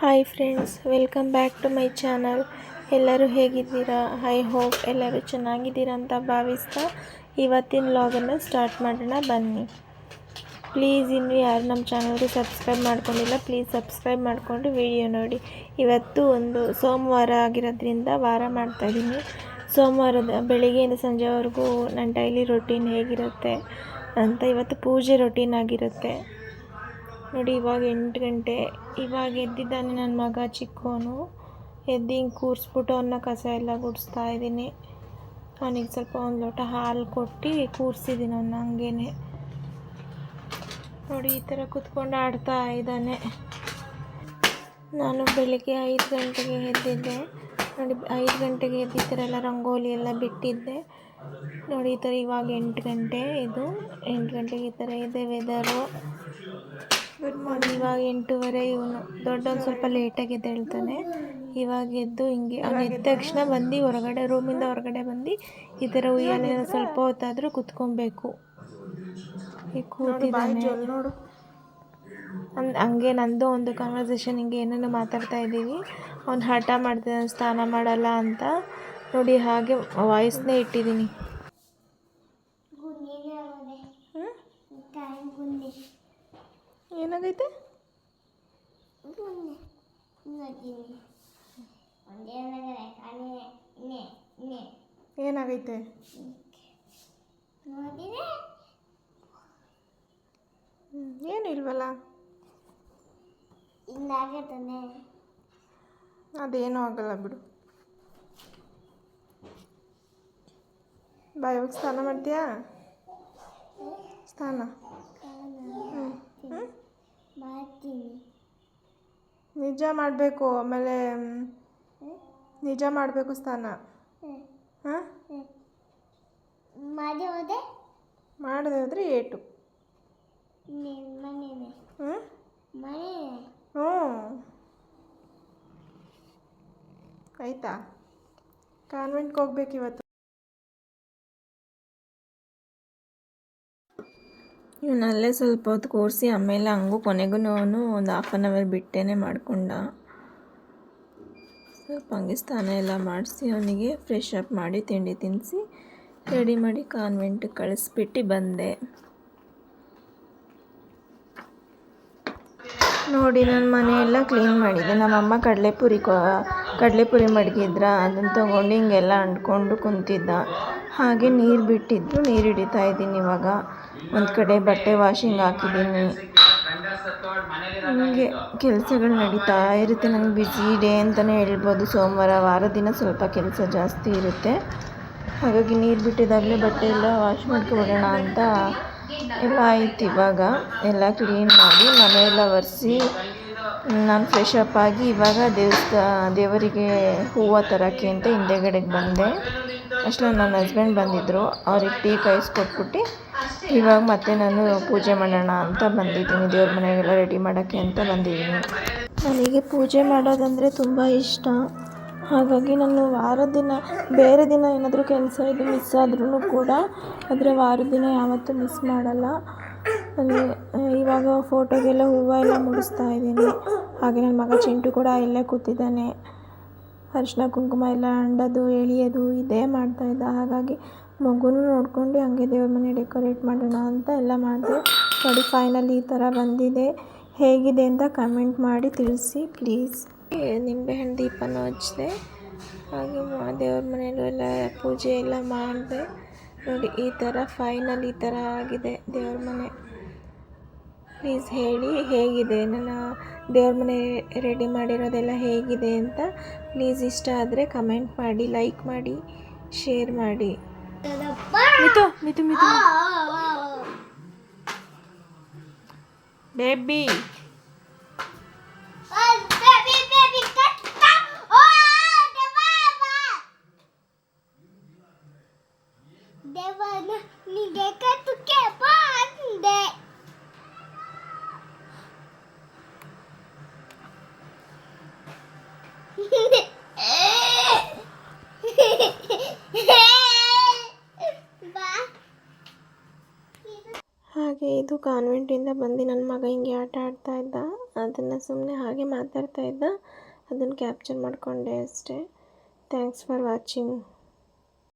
Hi friends welcome back to my channel ಎಲ್ಲರೂ ಹೇಗಿದ್ದೀರಾ? I hope ಎಲ್ಲರೂ ಚೆನ್ನಾಗಿದ್ದೀರಾ ಅಂತ ಭಾವಿಸ್ತಾ ಇವತ್ತಿನ ವ್ಲಾಗನ್ನು ಸ್ಟಾರ್ಟ್ ಮಾಡೋಣ, ಬನ್ನಿ. ಪ್ಲೀಸ್ ಇನ್ನು ಯಾರು ನಮ್ಮ ಚಾನಲ್ಗೆ ಸಬ್ಸ್ಕ್ರೈಬ್ ಮಾಡ್ಕೊಂಡಿಲ್ಲ ಪ್ಲೀಸ್ ಸಬ್ಸ್ಕ್ರೈಬ್ ಮಾಡಿಕೊಂಡು ವಿಡಿಯೋ ನೋಡಿ. ಇವತ್ತು ಒಂದು ಸೋಮವಾರ ಆಗಿರೋದ್ರಿಂದ ವಾರ ಮಾಡ್ತಾಯಿದ್ದೀನಿ ಸೋಮವಾರದ ಬೆಳಿಗ್ಗೆಯಿಂದ ಸಂಜೆವರೆಗೂ ನನ್ನ ಡೈಲಿ ರೊಟೀನ್ ಹೇಗಿರುತ್ತೆ ಅಂತ ಇವತ್ತು ಪೂಜೆ ರೊಟೀನ್ ಆಗಿರುತ್ತೆ. ನೋಡಿ, ಇವಾಗ ಎಂಟು ಗಂಟೆ. ಇವಾಗ ಎದ್ದಿದ್ದಾನೆ ನನ್ನ ಮಗ ಚಿಕ್ಕವನು ಎದ್ದು ಹಿಂಗೆ ಕೂರಿಸ್ಬಿಟ್ಟು ಅವನ್ನ ಕಸ ಎಲ್ಲ ಗುಡಿಸ್ತಾ ಇದ್ದೀನಿ. ಅವನಿಗೆ ಸ್ವಲ್ಪ ಒಂದು ಲೋಟ ಹಾಲು ಕೊಟ್ಟು ಕೂರಿಸಿದ್ದೀನಿ ಅವನ್ನ ಹಂಗೇನೆ. ನೋಡಿ, ಈ ಥರ ಕುತ್ಕೊಂಡು ಆಡ್ತಾ ಇದ್ದಾನೆ. ನಾನು ಬೆಳಿಗ್ಗೆ ಐದು ಗಂಟೆಗೆ ಎದ್ದಿದ್ದೆ. ನೋಡಿ, ಐದು ಗಂಟೆಗೆ ಎದ್ದು ಈ ಥರ ಎಲ್ಲ ರಂಗೋಲಿ ಎಲ್ಲ ಬಿಟ್ಟಿದ್ದೆ. ನೋಡಿ, ಈ ಥರ ಇವಾಗ ಎಂಟು ಗಂಟೆ. ಇದು ಎಂಟು ಗಂಟೆಗೆ ಈ ಥರ ಇದೆ ವೆದರು ಗುಡ್ ಮಾರ್ನಿಂಗ್ ಇವಾಗ ಎಂಟೂವರೆ ಇವನು ದೊಡ್ಡವನು ಸ್ವಲ್ಪ ಲೇಟಾಗಿ ಎದ್ದೇಳ್ತಾನೆ. ಇವಾಗ ಎದ್ದು ಹಿಂಗೆ ಅವ್ನು ಎದ್ದ ತಕ್ಷಣ ಬಂದು ಹೊರಗಡೆ ರೂಮಿಂದ ಹೊರಗಡೆ ಬಂದು ಈ ಥರ ಉಯ್ಯಾಲೆ ಸ್ವಲ್ಪ ಹೊತ್ತಾದರೂ ಕುತ್ಕೊಬೇಕು. ಈಗ ಕೂತಿದ್ದಾನೆ. ನೋಡು ಅಂದ್ ಹಂಗೆ ನಂದು ಒಂದು ಕಾನ್ವರ್ಸೇಷನ್ ಹಿಂಗೆ ಏನೇನು ಮಾತಾಡ್ತಾ ಇದ್ದೀವಿ. ಅವ್ನು ಹಠ ಮಾಡ್ತಾನೆ ಸ್ನಾನ ಮಾಡಲ್ಲ ಅಂತ. ನೋಡಿ ಹಾಗೆ ವಾಯ್ಸ್ನೇ ಇಟ್ಟಿದ್ದೀನಿ. ಏನಾಗೈತೆ? ಏನಾಗೈತೆ? ಏನು ಇಲ್ವಲ್ಲ? ಅದೇನೂ ಆಗಲ್ಲ ಬಿಡು. ಬಾಯ್ ಹೋಗಿ ಸ್ನಾನ ಮಾಡ್ತೀಯಾ? ಸ್ನಾನ ಹ್ಞೂ ಹ್ಞೂ ನಿಜ ಮಾಡಬೇಕು ಆಮೇಲೆ ನಿಜ ಮಾಡಬೇಕು ಸ್ಥಾನ. ಹಾಂ? ಮಾಡಿ ಹೋದೆ? ಮಾಡದೆ ಹೋದರೆ ಏಟು. ಹ್ಞೂ ಹ್ಞೂ. ಆಯ್ತಾ? ಕಾನ್ವೆಂಟ್ಗೆ ಹೋಗ್ಬೇಕು ಇವತ್ತು. ಇವನಲ್ಲೇ ಸ್ವಲ್ಪ ಹೊತ್ತು ಕೂರಿಸಿ ಆಮೇಲೆ ಹಂಗೂ ಕೊನೆಗೂ ಒಂದು ಹಾಫ್ ಆನ್ ಅವರ್ ಬಿಟ್ಟೇ ಮಾಡಿಕೊಂಡ. ಸ್ವಲ್ಪ ಹಂಗೆ ಸ್ನಾನ ಎಲ್ಲ ಮಾಡಿಸಿ ಅವನಿಗೆ ಫ್ರೆಶ್ ಅಪ್ ಮಾಡಿ ತಿಂಡಿ ತಿನ್ನಿಸಿ ರೆಡಿ ಮಾಡಿ ಕಾನ್ವೆಂಟಿಗೆ ಕಳಿಸ್ಬಿಟ್ಟು ಬಂದೆ. ನೋಡಿ ನನ್ನ ಮನೆಯೆಲ್ಲ ಕ್ಲೀನ್ ಮಾಡಿದ್ದೆ ನಮ್ಮಮ್ಮ ಕಡಲೆಪುರಿ ಕೊ ಕಡಲೆಪುರಿ ಮಡಗಿದ್ರ ಅದನ್ನು ತೊಗೊಂಡು ಹಿಂಗೆಲ್ಲ ಅಂಟ್ಕೊಂಡು ಕುಂತಿದ್ದ. ಹಾಗೆ ನೀರು ಬಿಟ್ಟಿದ್ದು ನೀರು ಹಿಡಿತಾ ಇದ್ದೀನಿ ಇವಾಗ. ಒಂದು ಕಡೆ ಬಟ್ಟೆ ವಾಷಿಂಗ್ ಹಾಕಿದ್ದೀನಿ. ಹಿಂಗೆ ಕೆಲಸಗಳು ನಡೀತಾ ಇರುತ್ತೆ. ನನಗೆ ಬ್ಯುಸಿ ಡೇ ಅಂತಲೇ ಹೇಳ್ಬೋದು. ಸೋಮವಾರ ವಾರ ದಿನ ಸ್ವಲ್ಪ ಕೆಲಸ ಜಾಸ್ತಿ ಇರುತ್ತೆ. ಹಾಗಾಗಿ ನೀರು ಬಿಟ್ಟಿದ್ದಾಗಲೇ ಬಟ್ಟೆ ಎಲ್ಲ ವಾಶ್ ಮಾಡ್ಕೊಬಿಡೋಣ ಅಂತ ಎಲ್ಲ ಆಯ್ತು ಇವಾಗ. ಎಲ್ಲ ಕ್ಲೀನ್ ಮಾಡಿ ಮನೆಯೆಲ್ಲ ಒರೆಸಿ, ನಾನು ಫ್ರೆಶ್ ಅಪ್ ಆಗಿ ಇವಾಗ ದೇವಸ್ಥಾ, ದೇವರಿಗೆ ಹೂವು ತರೋಕ್ಕೆ ಅಂತ ಹಿಂದೆಗಡೆಗೆ ಬಂದೆ. ಅಷ್ಟರಲ್ಲಿ ನನ್ನ ಹಸ್ಬೆಂಡ್ ಬಂದಿದ್ದರು ಅವ್ರಿಗೆ ಟೀ ಕಾಯಿಸ್ಕೊಟ್ಬಿಟ್ಟು ಇವಾಗ ಮತ್ತೆ ನಾನು ಪೂಜೆ ಮಾಡೋಣ ಅಂತ ಬಂದಿದ್ದೀನಿ. ದೇವ್ರ ಮನೆಗೆಲ್ಲ ರೆಡಿ ಮಾಡೋಕ್ಕೆ ಅಂತ ಬಂದಿದ್ದೀನಿ. ನನಗೆ ಪೂಜೆ ಮಾಡೋದಂದರೆ ತುಂಬ ಇಷ್ಟ. ಹಾಗಾಗಿ ನಾನು ವಾರದ ದಿನ, ಬೇರೆ ದಿನ ಏನಾದರೂ ಕೆಲಸ ಇದು ಮಿಸ್ ಆದ್ರೂ ಕೂಡ ಆದರೆ ವಾರದ ದಿನ ಯಾವತ್ತೂ ಮಿಸ್ ಮಾಡಲ್ಲ. ಅಲ್ಲಿ ಇವಾಗ ಫೋಟೋಗೆಲ್ಲ ಹೂವು ಎಲ್ಲ ಮುಡಿಸ್ತಾ ಇದ್ದೀನಿ. ಹಾಗೆ ನನ್ನ ಮಗ ಚಿಂಟು ಕೂಡ ಇಲ್ಲೇ ಕೂತಿದ್ದಾನೆ. ಅರಿಶಿನ ಕುಂಕುಮ ಎಲ್ಲ ಅಂಡೋದು, ಎಳಿಯೋದು, ಇದೇ ಮಾಡ್ತಾಯಿದ್ದ ಹಾಗಾಗಿ ಮಗುನೂ ನೋಡ್ಕೊಂಡು ಹಂಗೆ ದೇವ್ರ ಮನೆ ಡೆಕೋರೇಟ್ ಮಾಡೋಣ ಅಂತ ಎಲ್ಲ ಮಾಡಿದೆ. ನೋಡಿ ಫೈನಲ್ ಈ ಥರ ಬಂದಿದೆ. ಹೇಗಿದೆ ಅಂತ ಕಮೆಂಟ್ ಮಾಡಿ ತಿಳಿಸಿ ಪ್ಲೀಸ್ ನಿಂಬೆಹಣ್ಣು ದೀಪನೂ ಹಚ್ಚಿದೆ. ಹಾಗೆ ದೇವ್ರ ಮನೆಯಲ್ಲೂ ಎಲ್ಲ ಪೂಜೆ ಎಲ್ಲ ಮಾಡಿದೆ. ನೋಡಿ, ಈ ಥರ ಫೈನಲ್ ಈ ಥರ ಆಗಿದೆ ದೇವ್ರ ಮನೆ. ಪ್ಲೀಸ್ ಹೇಳಿ, ಹೇಗಿದೆ? ನನ್ನ ದೇವ್ರ ಮನೆ ರೆಡಿ ಮಾಡಿರೋದೆಲ್ಲ ಹೇಗಿದೆ ಅಂತ ಪ್ಲೀಸ್ ಇಷ್ಟ ಆದರೆ ಕಮೆಂಟ್ ಮಾಡಿ ಲೈಕ್ ಮಾಡಿ ಶೇರ್ ಮಾಡಿ. Mito, mito, mito. Baby. Oh, baby, baby. Oh, the ni deka tu kepa. ಕಾನ್ವೆಂಟಿಂದ ಬಂದು ನನ್ನ ಮಗ ಹಿಂಗೆ ಆಟ ಆಡ್ತಾ ಇದ್ದ. ಅದನ್ನು ಸುಮ್ಮನೆ ಹಾಗೆ ಮಾತಾಡ್ತಾ ಇದ್ದ. ಅದನ್ನು ಕ್ಯಾಪ್ಚರ್ ಮಾಡಿಕೊಂಡೆ ಅಷ್ಟೇ. Thanks for watching